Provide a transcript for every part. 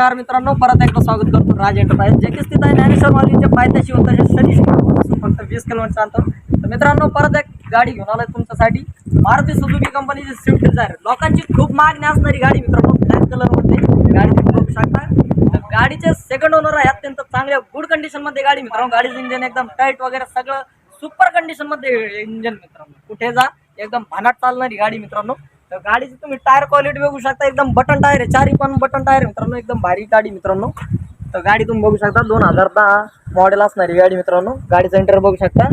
नमस्कार मित्रांनो परत एकदा स्वागत करतो राज एंटरप्राईज जे की स्थित आहे ज्ञानेश्वर माऊलींच्या पायथ्याशी होतं जे सरी पासून फक्त वीस किलोमीटर अंतर. तर मित्रांनो परत एक गाडी घेऊन आलोय तुमच्यासाठी. मारुती सुझुकी कंपनीची स्विफ्ट डिझायर. लोकांची खूप मागणी असणारी गाडी मित्रांनो ब्लॅक कलरमध्ये गाडी तुम्ही बघू शकता. तर गाडीचे सेकंड ओनर आहे अत्यंत चांगल्या गुड कंडिशनमध्ये गाडी मित्रांनो. गाडीचं इंजन एकदम टाईट वगैरे सगळं सुपर कंडिशनमध्ये इंजन मित्रांनो. कुठे जा एकदम भानाट चालणारी गाडी मित्रांनो. तर गाडीची तुम्ही टायर क्वालिटी बघू शकता एकदम बटन टायर आहे. चारी पण बटन टायर मित्रांनो एकदम भारी गाडी मित्रांनो. तर गाडी तुम्ही बघू शकता दोन हजार दहा मॉडेल असणारी गाडी मित्रांनो. गाडीचा इंटर बघू शकता.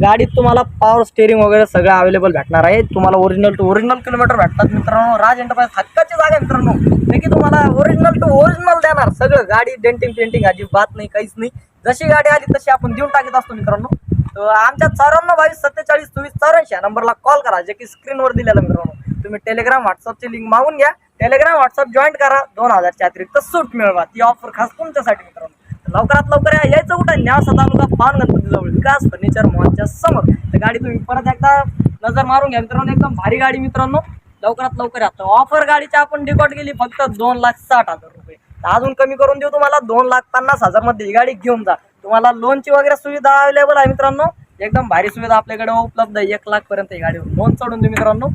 गाडीत तुम्हाला पॉवर स्टेअरिंग वगैरे सगळं अवेलेबल भेटणार आहे. तुम्हाला ओरिजिनल टू ओरिजिनल किलोमीटर भेटतात मित्रांनो. राज एंटरप्राइज हक्काची जागा मित्रांनो. नक्की की तुम्हाला ओरिजिनल टू ओरिजिनल देणार. सगळं गाडी डेंटिंग पेंटिंग अजिबात नाही काहीच नाही. जशी गाडी आली तशी आपण देऊन टाकत असतो मित्रांनो. तर आमच्या चौऱ्याण्णव बावीस सत्तेचाळीस चोवीस चौऱ्याऐंशी या नंबरला कॉल करा जे की स्क्रीनवर दिलेला मित्रांनो. तुम्ही टेलिग्राम व्हॉट्सअपची लिंक मागून घ्या. टेलिग्राम व्हॉट्सअप जॉईन करा. दोन हजारच्या अतिरिक्त सूट मिळवा. ती ऑफर खास तुमच्यासाठी मित्रांनो. लवकरात लवकर या. यायचं कुठं? न्यावसा तालुका पान गणपतीजवळ विकास फर्निचर मॉलच्या समोर. तर गाडी तुम्ही परत एकदा नजर मारून घ्या मित्रांनो. एकदम भारी गाडी मित्रांनो. लवकरात लवकर या. तर ऑफर गाडीची आपण डिकॉट केली. फक्त दोन लाख साठ हजार रुपये. तर अजून कमी करून देऊ तुम्हाला. दोन लाख पन्नास हजारमध्ये ही गाडी घेऊन जा. तुम्हाला लोनची वगैरे सुविधा अवेलेबल आहे मित्रांनो. एकदम भारी सुविधा आपल्याकडे उपलब्ध आहे. एक लाखपर्यंत ही गाडीवर लोन चढून देऊ मित्रांनो.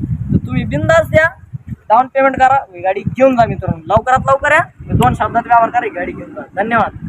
तुम्ही बिंदास द्या. डाऊन पेमेंट करा. गाडी घेऊन जा मित्रांनो. लवकरात लवकर या. दोन शब्दात व्यवहार करा. ही गाडी घेऊन जा. धन्यवाद.